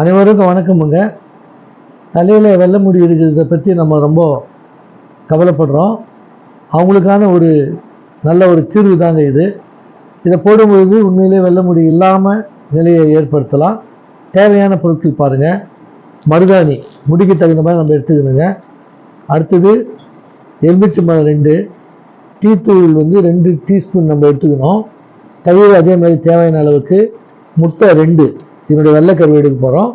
அனைவருக்கும் வணக்கமுங்க. தலையில் வெள்ளை முடி இருக்கிறத பற்றி நம்ம ரொம்ப கவலைப்படுறோம். அவங்களுக்கான ஒரு நல்ல ஒரு தீர்வு தாங்க இது. இதை போடும்பொழுது உண்மையிலே வெள்ளை முடி இல்லாமல் நிலையை ஏற்படுத்தலாம். தேவையான பொருட்கள் பாருங்கள் மருதாணி முடிக்கு தகுந்த மாதிரி நம்ம எடுத்துக்கணுங்க. அடுத்தது எலுமிச்சம்பழம் ரெண்டு டீத்தூள் வந்து ரெண்டு டீஸ்பூன் நம்ம எடுத்துக்கணும். தயிர் அதே மாதிரி தேவையான அளவுக்கு. முட்டை ரெண்டு இதனுடைய வெள்ளைக்கரு வீடுக்கு போகிறோம்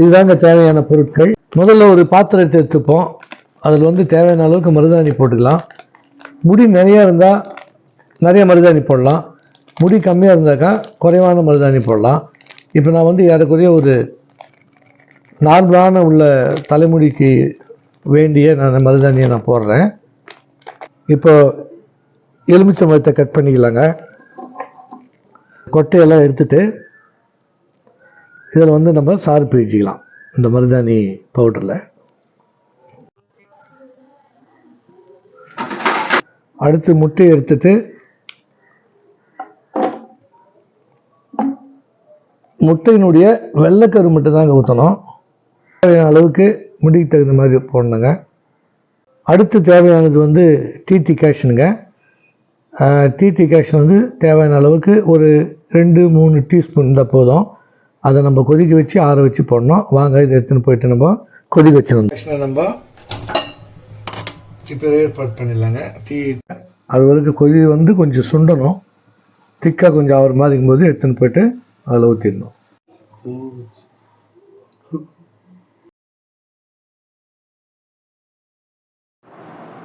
இதுதாங்க தேவையான பொருட்கள். முதல்ல ஒரு பாத்திரத்தை எடுத்துப்போம். அதில் வந்து தேவையான அளவுக்கு மருதாணி போட்டுக்கலாம். முடி நிறையா இருந்தால் நிறைய மருதாணி போடலாம். முடி கம்மியாக இருந்தாக்கா குறைவான மருதாணி போடலாம். இப்போ நான் வந்து ஏறக்குறைய ஒரு நார்மலான உள்ள தலைமுடிக்கு வேண்டிய நான் மருதாணியை நான் போடுறேன். இப்போ எலுமிச்சை மரத்தை கட் பண்ணிக்கலாங்க. கொட்டையெல்லாம் எடுத்துட்டு இதில் வந்து நம்ம சாறு பிழிச்சிக்கலாம் இந்த மருதாணி பவுடரில் அடுத்து முட்டையை எடுத்துட்டு முட்டையினுடைய வெள்ளைக்கரு மட்டும் தாங்க ஊற்றணும் தேவையான அளவுக்கு முடிக்கு தகுந்த மாதிரி போடணுங்க. அடுத்து தேவையானது வந்து டிடி கேஷனுங்க டிடி கேஷன் வந்து தேவையான அளவுக்கு ஒரு ரெண்டு மூணு டீஸ்பூன் இருந்தால் போதும். அதை நம்ம கொதிக்க வச்சு ஆற வச்சு போடணும். வாங்க இதை எடுத்துன்னு போயிட்டு நம்ம கொதிக்க வச்சிடணும் நம்ம ஏற்பாடு பண்ணிடலாங்க. டீ அது வரைக்கும் கொதி வந்து கொஞ்சம் சுண்டணும். திக்காக கொஞ்சம் ஆகிற மாதிரி இருக்கும்போது எடுத்துன்னு போயிட்டு அதில் ஊற்றிடணும்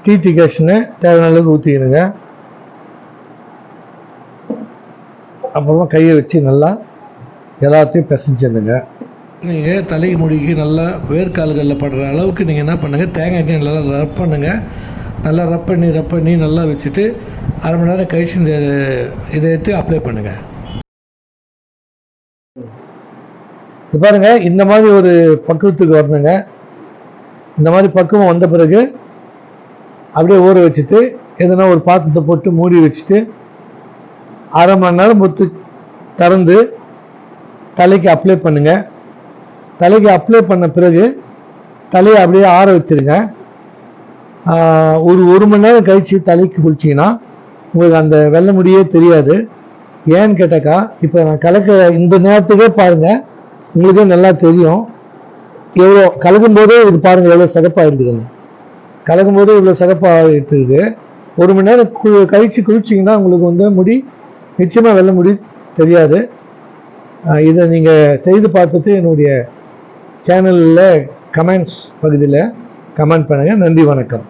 டீ கேஷனை தேவையான அளவுக்கு ஊற்றிக்கணுங்க அப்புறமா கையை வச்சு நல்லா எல்லாத்தையும் பிசைஞ்சிருந்துங்க நீங்கள் தலை முடிக்கு நல்லா வேர்க்கால்களில் படுற அளவுக்கு நீங்கள் என்ன பண்ணுங்கள் தேங்காய் நல்லா ரப் பண்ணுங்கள் நல்லா ரப் பண்ணி ரப் பண்ணி நல்லா வச்சுட்டு அரை மணி நேரம் கழிச்சு இந்த இதை எடுத்து அப்ளை பண்ணுங்கள் இது பாருங்க இந்த மாதிரி ஒரு பக்குவத்துக்கு வரணுங்க. இந்த மாதிரி பக்குவம் வந்த பிறகு அப்படியே ஊற வச்சுட்டு எதனா ஒரு பாத்திரத்தை போட்டு மூடி வச்சுட்டு அரை மணி நேரம் பொத்து திறந்து தலைக்கு அப்ளை பண்ணுங்க. தலைக்கு அப்ளை பண்ண பிறகு தலையை அப்படியே ஆற வச்சிருங்க. ஒரு ஒரு மணி நேரம் கழித்து தலைக்கு குளிச்சிங்கன்னா உங்களுக்கு அந்த வெள்ளை முடியே தெரியாது. ஏன்னு கேட்டாக்கா இப்போ நான் கலக்கிற இந்த நேரத்துக்கே பாருங்கள் உங்களுக்கே நல்லா தெரியும். எவ்வளோ கலக்கும் போதே இது பாருங்கள் எவ்வளோ சிறப்பாக இருக்குதுன்னு கலக்கும் போதே இவ்வளோ சிறப்பாக இருக்குது ஒரு மணி நேரம் கு- கழிச்சு குளிச்சிங்கன்னா உங்களுக்கு வந்து முடி நிச்சயமாக வெள்ளை முடி தெரியாது. இதை நீங்கள் செய்து பார்த்துட்டு என்னுடைய சேனலில் கமெண்ட்ஸ் பகுதியில் கமெண்ட் பண்ணுங்கள் நன்றி வணக்கம்.